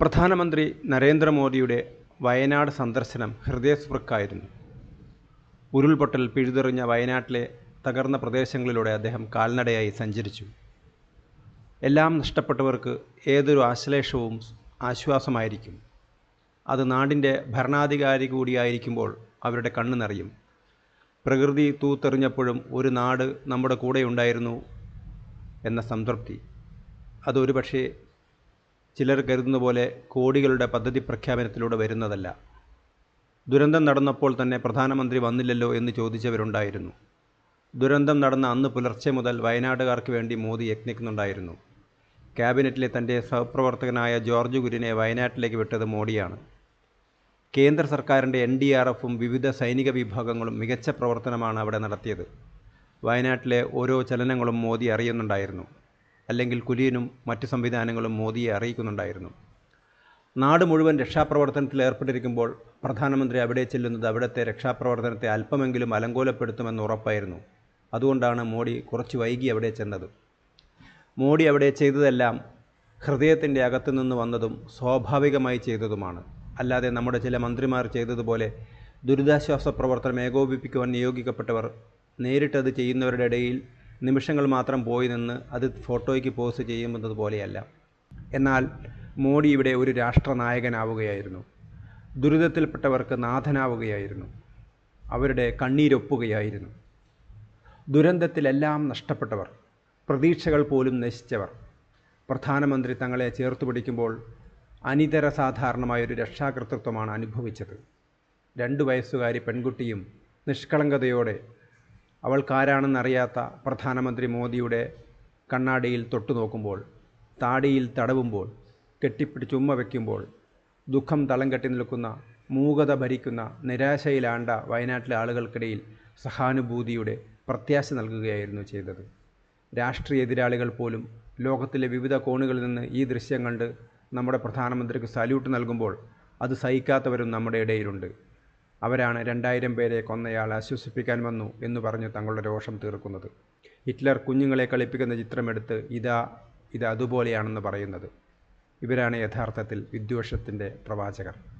പ്രധാനമന്ത്രി നരേന്ദ്രമോദിയുടെ വയനാട് സന്ദർശനം ഹൃദയസ്പൃക്കായിരുന്നു. ഉരുൾപൊട്ടൽ പിഴുതെറിഞ്ഞ വയനാട്ടിലെ തകർന്ന പ്രദേശങ്ങളിലൂടെ അദ്ദേഹം കാൽനടയായി സഞ്ചരിച്ചു. എല്ലാം നഷ്ടപ്പെട്ടവർക്ക് ഏതൊരു ആശ്ലേഷവും ആശ്വാസമായിരിക്കും. അത് നാടിന്റെ ഭരണാധികാരി കൂടിയായിരിക്കുമ്പോൾ അവരുടെ കണ്ണ് നിറയും. പ്രകൃതി തൂത്തെറിഞ്ഞപ്പോഴും ഒരു നാട് നമ്മുടെ കൂടെയുണ്ടായിരുന്നു എന്ന സംതൃപ്തി. അതൊരു പക്ഷേ ചിലർ കരുതുന്ന പോലെ കോടികളുടെ പദ്ധതി പ്രഖ്യാപനത്തിലൂടെ വരുന്നതല്ല. ദുരന്തം നടന്നപ്പോൾ തന്നെ പ്രധാനമന്ത്രി വന്നില്ലല്ലോ എന്ന് ചോദിച്ചവരുണ്ടായിരുന്നു. ദുരന്തം നടന്ന അന്ന് പുലർച്ചെ മുതൽ വയനാട്ടുകാർക്ക് വേണ്ടി മോദി യത്നിക്കുന്നുണ്ടായിരുന്നു. ക്യാബിനറ്റിലെ തന്റെ സഹപ്രവർത്തകനായ ജോർജ് ഗുരിനെ വയനാട്ടിലേക്ക് വിട്ടത് മോഡിയാണ്. കേന്ദ്ര സർക്കാരിന്റെ എൻ ഡി ആർ എഫും വിവിധ സൈനിക വിഭാഗങ്ങളും മികച്ച പ്രവർത്തനമാണ് അവിടെ നടത്തിയത്. വയനാട്ടിലെ ഓരോ ചലനങ്ങളും മോദി അറിയുന്നുണ്ടായിരുന്നു. അല്ലെങ്കിൽ കുലീനും മറ്റ് സംവിധാനങ്ങളും മോദിയെ അറിയിക്കുന്നുണ്ടായിരുന്നു. നാട് മുഴുവൻ രക്ഷാപ്രവർത്തനത്തിൽ ഏർപ്പെട്ടിരിക്കുമ്പോൾ പ്രധാനമന്ത്രി അവിടെ ചെല്ലുന്നത് അവിടുത്തെ രക്ഷാപ്രവർത്തനത്തെ അല്പമെങ്കിലും അലങ്കോലപ്പെടുത്തുമെന്ന് ഉറപ്പായിരുന്നു. അതുകൊണ്ടാണ് മോഡി കുറച്ച് വൈകി അവിടെ ചെന്നത്. മോഡി അവിടെ ചെയ്തതെല്ലാം ഹൃദയത്തിന്റെ അകത്തുനിന്ന് വന്നതും സ്വാഭാവികമായി ചെയ്തതുമാണ്. അല്ലാതെ നമ്മുടെ ചില മന്ത്രിമാർ ചെയ്തതുപോലെ ദുരിതാശ്വാസ പ്രവർത്തനം ഏകോപിപ്പിക്കുവാൻ നിയോഗിക്കപ്പെട്ടവർ നേരിട്ടത് ചെയ്യുന്നവരുടെ ഇടയിൽ നിമിഷങ്ങൾ മാത്രം പോയി നിന്ന് അത് ഫോട്ടോയ്ക്ക് പോസ്റ്റ് ചെയ്യുന്നത് പോലെയല്ല. എന്നാൽ മോഡി ഇവിടെ ഒരു രാഷ്ട്രനായകനാവുകയായിരുന്നു. ദുരിതത്തിൽപ്പെട്ടവർക്ക് നാഥനാവുകയായിരുന്നു. അവരുടെ കണ്ണീരൊപ്പുകയായിരുന്നു. ദുരന്തത്തിലെല്ലാം നഷ്ടപ്പെട്ടവർ പ്രതീക്ഷകൾ പോലും നശിച്ചവർ. പ്രധാനമന്ത്രി തങ്ങളെ ചേർത്ത് പിടിക്കുമ്പോൾ അനിതര സാധാരണമായൊരു രക്ഷാകർത്തൃത്വമാണ് അനുഭവിച്ചത്. രണ്ട് വയസ്സുകാരി പെൺകുട്ടിയും നിഷ്കളങ്കതയോടെ അവൾക്കാരാണെന്നറിയാത്ത പ്രധാനമന്ത്രി മോദിയുടെ കണ്ണാടിയിൽ തൊട്ടു നോക്കുമ്പോൾ താടിയിൽ തടവുമ്പോൾ കെട്ടിപ്പിടിച്ച് ഉമ്മ വയ്ക്കുമ്പോൾ ദുഃഖം തളം കെട്ടി നിൽക്കുന്ന മൂകത ഭരിക്കുന്ന നിരാശയിലാണ്ട വയനാട്ടിലെ ആളുകൾക്കിടയിൽ സഹാനുഭൂതിയുടെ പ്രത്യാശ നൽകുകയായിരുന്നു ചെയ്തത്. രാഷ്ട്രീയ എതിരാളികൾ പോലും ലോകത്തിലെ വിവിധ കോണുകളിൽ നിന്ന് ഈ ദൃശ്യം കണ്ട് നമ്മുടെ പ്രധാനമന്ത്രിക്ക് സല്യൂട്ട് നൽകുമ്പോൾ അത് സഹിക്കാത്തവരും നമ്മുടെ ഇടയിലുണ്ട്. അവരാണ് രണ്ടായിരം പേരെ കൊന്നയാളെ ആശ്വസിപ്പിക്കാൻ വന്നു എന്ന് പറഞ്ഞ് തങ്ങളുടെ രോഷം തീർക്കുന്നത്. ഹിറ്റ്ലർ കുഞ്ഞുങ്ങളെ കളിപ്പിക്കുന്ന ചിത്രമെടുത്ത് ഇതാ ഇത് അതുപോലെയാണെന്ന് പറയുന്നത്. ഇവരാണ് യഥാർത്ഥത്തിൽ വിദ്വേഷത്തിന്റെ പ്രവാചകർ.